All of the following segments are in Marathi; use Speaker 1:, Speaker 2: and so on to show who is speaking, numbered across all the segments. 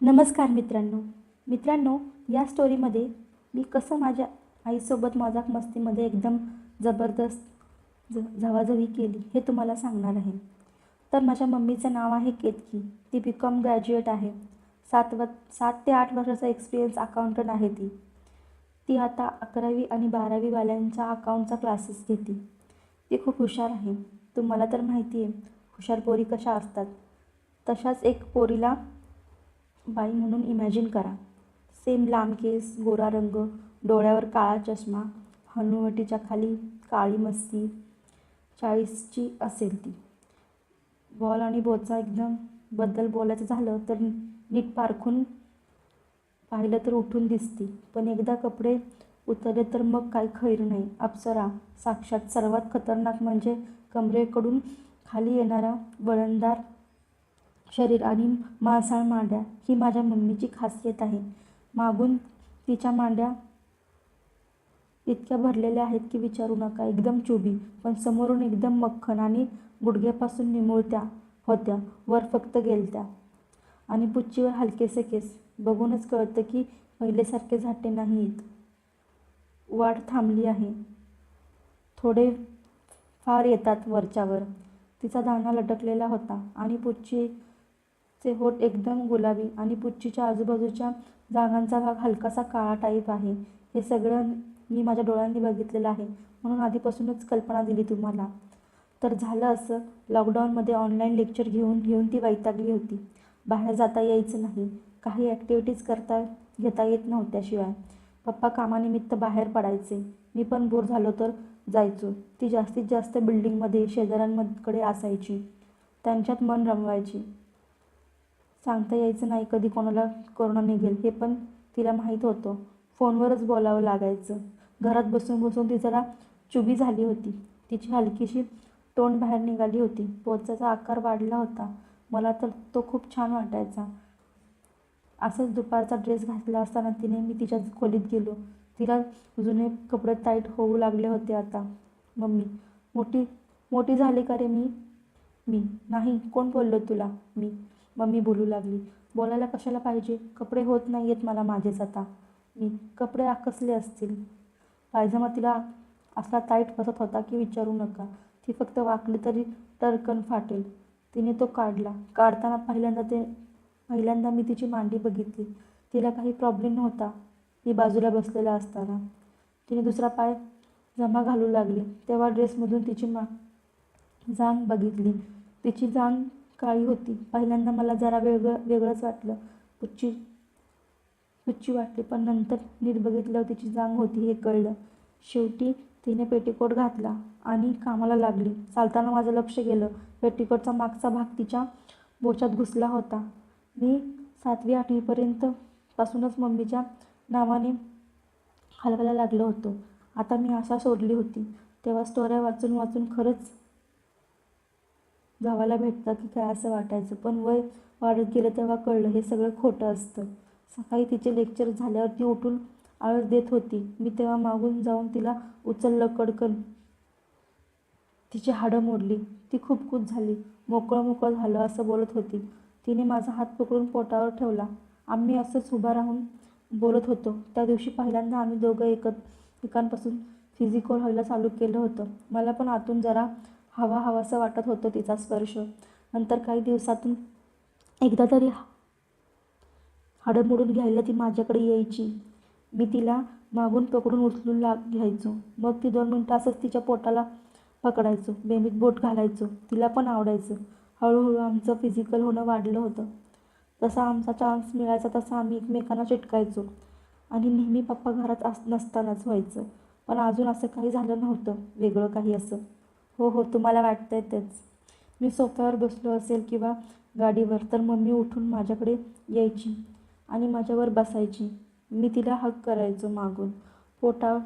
Speaker 1: नमस्कार मित्रांनो. मित्रांनो या स्टोरीमध्ये मी कसं माझ्या आईसोबत मजाक मस्तीमध्ये एकदम जबरदस्त ज झवाझवी केली हे तुम्हाला सांगणार आहे. तर माझ्या मम्मीचं नाव आहे केतकी. ती बी कॉम ग्रॅज्युएट आहे. सात व सात ते आठ वर्षाचा एक्सपिरियन्स अकाउंटंट आहे ती. ती आता अकरावी आणि बारावीवाल्यांच्या अकाउंटचा क्लासेस घेते. ती खूप हुशार आहे. तुम्हाला तर माहिती आहे हुशार पोरी कशा असतात? तशाच एक पोरीला बाई म्हणून इमॅजिन करा. सेम लांब केस गोरा रंग डोळ्यावर काळा चष्मा हनुवटीच्या खाली काळी मस्ती. चाळीसची असेल ती. बॉल आणि बोचा एकदम बद्दल बोलायचं झालं तर नीट पारखून पाहिलं तर उठून दिसती. पण एकदा कपडे उतरले तर मग काही खैर नाही. अप्सरा साक्षात सर्वात खतरनाक म्हणजे कमरेकडून खाली येणारा वळणदार शरीर आणि मांसाळ मांड्या ही माझ्या मम्मीची खासियत आहे मागून तिच्या मांड्या इतक्या भरलेल्या आहेत की विचारू नका एकदम चुबी पण समोरून एकदम मक्खन आणि गुडघ्यापासून निमुळत्या होत्या वर फक्त गेलत्या. आणि पुच्चीवर हलकेसे केस. बघूनच कळतं की पहिलेसारखे झाटे नाहीत वाढ थांबली आहे. थोडे फार येतात वरच्यावर. तिचा दाणा लटकलेला होता आणि चे होठ एकदम गुलाबी आणि पुच्चीच्या आजूबाजूच्या जागांचा भाग हलकासा काळा टाईप आहे. हे सगळं मी माझ्या डोळ्यांनी बघितलेलं आहे. म्हणून आधीपासूनच कल्पना दिली तुम्हाला. तर झालं असं. लॉकडाऊनमध्ये ऑनलाईन लेक्चर घेऊन घेऊन ती वैतागली होती. बाहेर जाता यायचं नाही. काही ॲक्टिव्हिटीज करता घेता येत नव्हत्याशिवाय. पप्पा कामानिमित्त बाहेर पडायचे. मी पण बोर झालो तर जायचो. ती जास्तीत जास्त बिल्डिंगमध्ये शेजाऱ्यांकडे असायची. त्यांच्यात मन रमवायची. सांगता यायचं नाही कधी कोणाला कोरोना निघेल हे पण तिला माहीत होतं. फोनवरच बोलावं लागायचं. घरात बसून बसून ती जरा चुबी झाली होती. तिची हलकीशी तोंड बाहेर निघाली होती. पोचाचा आकार वाढला होता. मला तर तो खूप छान वाटायचा. असंच दुपारचा ड्रेस घातला असताना तिने मी तिच्या खोलीत गेलो. तिला जुने कपडे टाईट होऊ लागले होते आता. मम्मी मोठी मोठी झाली का रे मी? मी नाही कोण बोललो तुला? मी मम्मी बोलू लागली बोलायला कशाला पाहिजे? कपडे होत नाही आहेत मला माझेच आता. मी कपडे आकसले असतील. पायजमा तिला असला टाईट बसत होता की विचारू नका. ती फक्त वाकली तरी टरकन फाटेल. तिने तो काढला. काढताना पहिल्यांदा ते पहिल्यांदा मी तिची मांडी बघितली. तिला काही प्रॉब्लेम नव्हता. मी बाजूला बसलेला असताना. तिने दुसरा पाय जमा घालू लागली. तेव्हा ड्रेसमधून तिची मा जांग बघितली. तिची जांग काळी होती. पहिल्यांदा मला जरा वेगळं वेगळंच वाटलं. पुच्ची पुच्ची वाटली पण नंतर नीट बघितल्यावर तिची जांग होती हे कळलं. शेवटी तिने पेटीकोट घातला आणि कामाला लागली. चालताना माझं लक्ष गेलं. पेटीकोटचा मागचा भाग तिच्या बोचात घुसला होता. मी सातवी आठवीपर्यंत पासूनच मम्मीच्या नावाने हलवायला लागलो होतो. आता मी आशा सोडली होती. तेव्हा स्टोऱ्या वाचून वाचून खरंच गावाला भेटतं की काय असं वाटायचं. पण वय वाढत गेलं तेव्हा कळलं हे सगळं खोटं असतं. सकाळी तिचे लेक्चर झाल्यावर ती उठून आळस देत होती. मी तेव्हा मागून जाऊन तिला उचललं कडकन. तिची हाडं मोडली. ती खूप खुश झाली. मोकळं मोकळं झालं असं बोलत होती. तिने माझा हात पकडून पोटावर ठेवला. आम्ही असंच उभा राहून बोलत होतो. त्या दिवशी पहिल्यांदा आम्ही दोघं एकत एकांपासून फिजिकल व्हायला चालू केलं होतं. मला पण आतून जरा हवा हवासं वाटत होतं तिचा स्पर्श. नंतर काही दिवसातून एकदा तरी हाडं घ्यायला ती माझ्याकडे यायची. मी तिला मागून पकडून उचलून लाग घ्यायचो. मग ती दोन मिनटं असंच तिच्या पोटाला पकडायचो. बेमीत बोट घालायचो. तिला पण आवडायचं. हळूहळू आमचं फिजिकल होणं वाढलं होतं. जसा आमचा चान्स मिळायचा तसा आम्ही एकमेकांना चिटकायचो. आणि नेहमी पप्पा घरात अस नसतानाच व्हायचं. पण अजून असं काही झालं नव्हतं. वेगळं काही असं. हो हो तुम्हाला वाटतंय तेच. मी सोफ्यावर बसलो असेल किंवा गाडीवर तर मम्मी उठून माझ्याकडे यायची आणि माझ्यावर बसायची. मी तिला हक करायचो मागून. पोटावर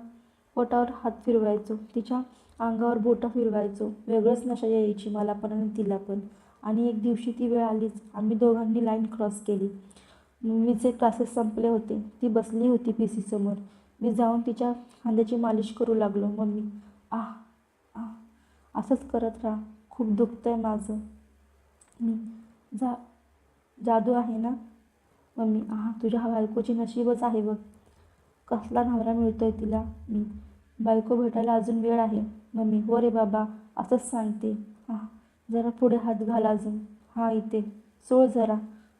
Speaker 1: पोटावर हात फिरवायचो. तिच्या अंगावर बोटं फिरवायचो. वेगळंच नशा यायची मला पण आणि तिला पण. आणि एक दिवशी ती वेळ आलीच. आम्ही दोघांनी लाईन क्रॉस केली. मम्मीचे क्लासेस संपले होते. ती बसली होती पी सी समोर. मी जाऊन तिच्या खांद्याची मालिश करू लागलो. मम्मी असंच करत राहा. खूप दुखतं आहे माझं. मी जा जादू आहे ना? मम्मी आहा तुझ्या बायकोची नशीबच आहे बघ. कसला नवरा आहे तिला? मी बायको भेटायला अजून वेळ आहे. मम्मी हो रे बाबा असंच सांगते. हा जरा पुढे हात घाल अजून. हा इथे. सोड जरा.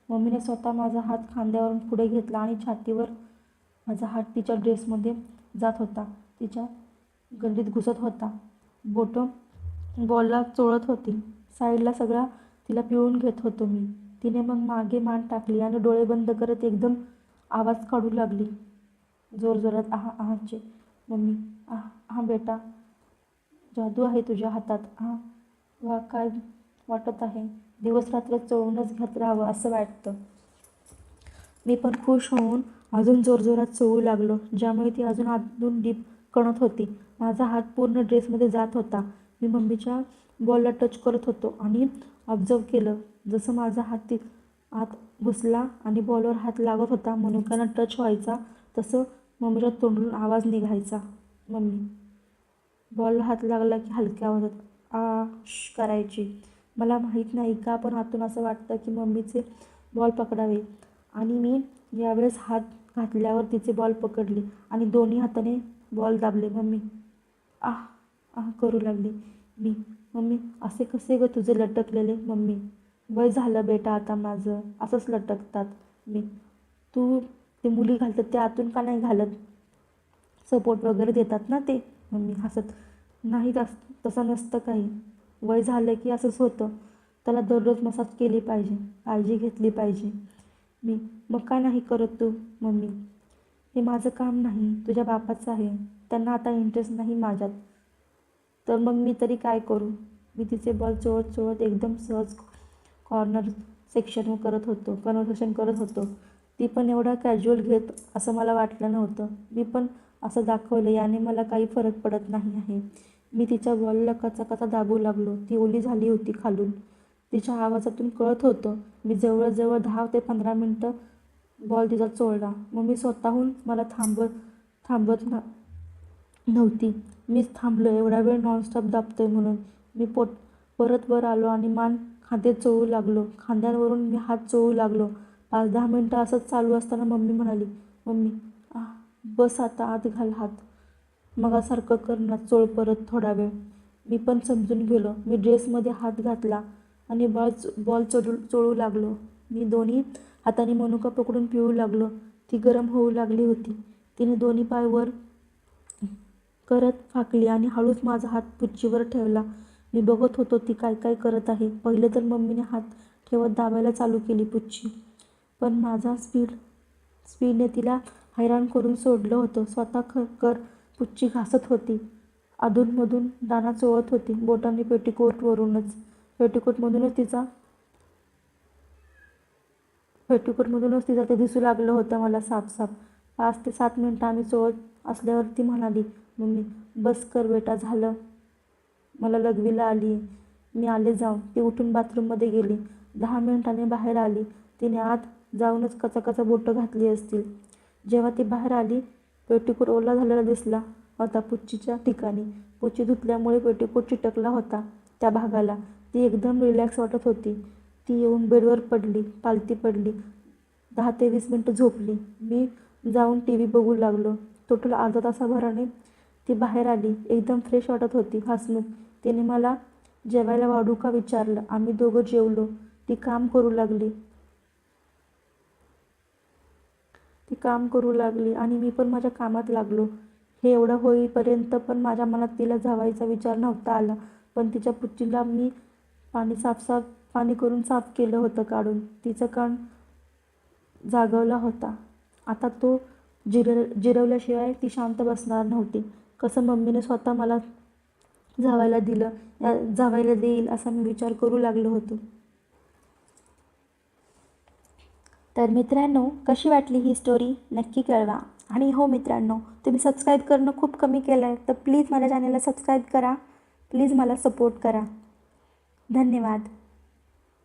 Speaker 1: मम्मीने स्वतः माझा हात खांद्यावरून पुढे घेतला आणि छातीवर माझा हात तिच्या ड्रेसमध्ये जात होता. तिच्या गंडीत घुसत होता. बोटं बॉलला चोळत होती. साईडला सगळा तिला पिळून घेत होतो मी. तिने मग मागे मान टाकली आणि डोळे बंद करत एकदम आवाज काढू लागली. जोरजोरात आहा आहाचे मम्मी आह हा बेटा जादू आहे तुझ्या हातात. हा वा काय वाटत आहे? दिवस रात्र चोळूनच घेत राहावं असं वाटतं. मी पण खुश होऊन अजून जोरजोरात चोळू लागलो. ज्यामुळे ती अजून अजून डीप कणत होती. माझा हात पूर्ण ड्रेसमध्ये जात होता. मी मम्मीच्या बॉलला टच करत होतो आणि ऑब्झर्व केलं. जसं माझा हात ती आत घुसला आणि बॉलवर हात लागत होता मनुक्यानं टच व्हायचा तसं मम्मीच्या तोंडून आवाज निघायचा. मम्मी बॉलला हात लागला की हलक्या आवाजात आ श करायची. मला माहीत नाही का पण आतून असं वाटतं की मम्मीचे बॉल पकडावे. आणि मी यावेळेस हात घातल्यावर तिचे बॉल पकडले आणि दोन्ही हाताने बॉल दाबले. मम्मी आह आह करू लागली. मी मम्मी असे कसे ग तुझे लटकलेले? मम्मी वय झालं बेटा आता माझं. असंच लटकतात. मी तू ते मुली घालतात ते आतून का नाही घालत? सपोर्ट वगैरे देतात ना ते? मम्मी हसत. नाही तस तसं नसतं काही. वय झालं की असंच होतं. त्याला दररोज मसाज केली पाहिजे काळजी घेतली पाहिजे. मी मग का नाही करत तू? मम्मी हे माझं काम नाही. तुझ्या बापाचं आहे. त्यांना आता इंटरेस्ट नाही माझ्यात. तर मग मी तरी काय करू? मी तिचे बॉल चोळत चोळत एकदम सहज कॉर्नर सेक्शन करत होतो कन्व्हर्सेशन करत होतो. ती पण एवढा कॅज्युअल घेत असं मला वाटलं नव्हतं. मी पण असं दाखवलं याने मला काही फरक पडत नाही आहे. मी तिच्या बॉलला कचा कचा दाबू लागलो. ती ओली झाली होती खालून. तिच्या आवाजातून कळत होतं मी जवळजवळ दहा ते पंधरा मिनटं बॉल तिचा चोळला. मग मी स्वतःहून मला थांबवत थांबत ना नव्हती. मीच थांबलो एवढा वेळ नॉनस्टॉप दाबतोय म्हणून. मी पोट परत वर आलो आणि मान खांदे चोळू लागलो. खांद्यांवरून मी हात चोळू लागलो. पाच दहा मिनटं असंच चालू असताना मम्मी म्हणाली मम्मी बस आता आत घाल हात. मगासारखं कर ना चोळ परत थोडा वेळ. मी पण समजून गेलो. मी ड्रेसमध्ये हात घातला आणि बॉल बॉल चोळू चोळू लागलो. मी दोन्ही हाताने मनुका पकडून पिऊ लागलो. ती गरम होऊ लागली होती. तिने दोन्ही पायवर करत फाकली आणि हळूच माझा हात पुच्छीवर ठेवला. मी बघत होतो ती काय काय करत आहे. पहिले तर मम्मीने हात ठेवत दाबायला चालू केली पुच्छी पण माझा स्पीड स्पीडने तिला हैराण करून सोडलं होतं. स्वतः ख कर पुच्छी घासत होती. अधूनमधून दाना चोळत होती. बोटाने पेटीकोटवरूनच पेटीकोटमधूनच तिचा पेटीकोटमधूनच तिचा ते दिसू लागलं होतं मला साफ साफ पाच ते सात मिनटं आम्ही चोळत असल्यावर ती म्हणाली मम्मी बस कर बेटा झालं. मला लघवीला आली. मी आले जाऊन. ती उठून बाथरूममध्ये गेली. दहा मिनिटांनी बाहेर आली. तिने आत जाऊनच कचा कचा बोटं घातली असतील. जेव्हा ती बाहेर आली पेटीकोट ओला झालेला दिसला होता पुच्चीच्या ठिकाणी. पुच्ची धुतल्यामुळे पेटीकोट चिटकला होता त्या भागाला. ती एकदम रिलॅक्स वाटत होती. ती येऊन बेडवर पडली पालती पडली. दहा ते वीस मिनटं झोपली. मी जाऊन टी व्ही बघू लागलो. टोटल अर्धा तासाभराने ती बाहेर आली. एकदम फ्रेश वाटत होती हसमुख तिने मला जेवायला वाढू का विचारलं. आम्ही दोघं जेवलो. ती काम करू लागली. ती काम करू लागली आणि मी पण माझ्या कामात लागलो. हे एवढं होईपर्यंत पण माझ्या मनात तिला जावायचा विचार नव्हता आला. पण तिच्या पुच्चीला मी पाणी साफसाफ पाणी करून साफ केलं होतं काढून. तिचं कान जागवला होता. आता तो जिर जिरवल्याशिवाय ती शांत बसणार नव्हती. कसं मम्मीने स्वतः मला जावायला दिलं जावायला देईल असा मी विचार करू लागलो होतो. तर मित्रांनो कशी वाटली ही स्टोरी नक्की कळवा. आणि हो मित्रांनो तुम्ही सबस्क्राईब करणं खूप कमी केलं आहे तर प्लीज माझ्या चॅनलला सबस्क्राईब करा. प्लीज मला सपोर्ट करा. धन्यवाद.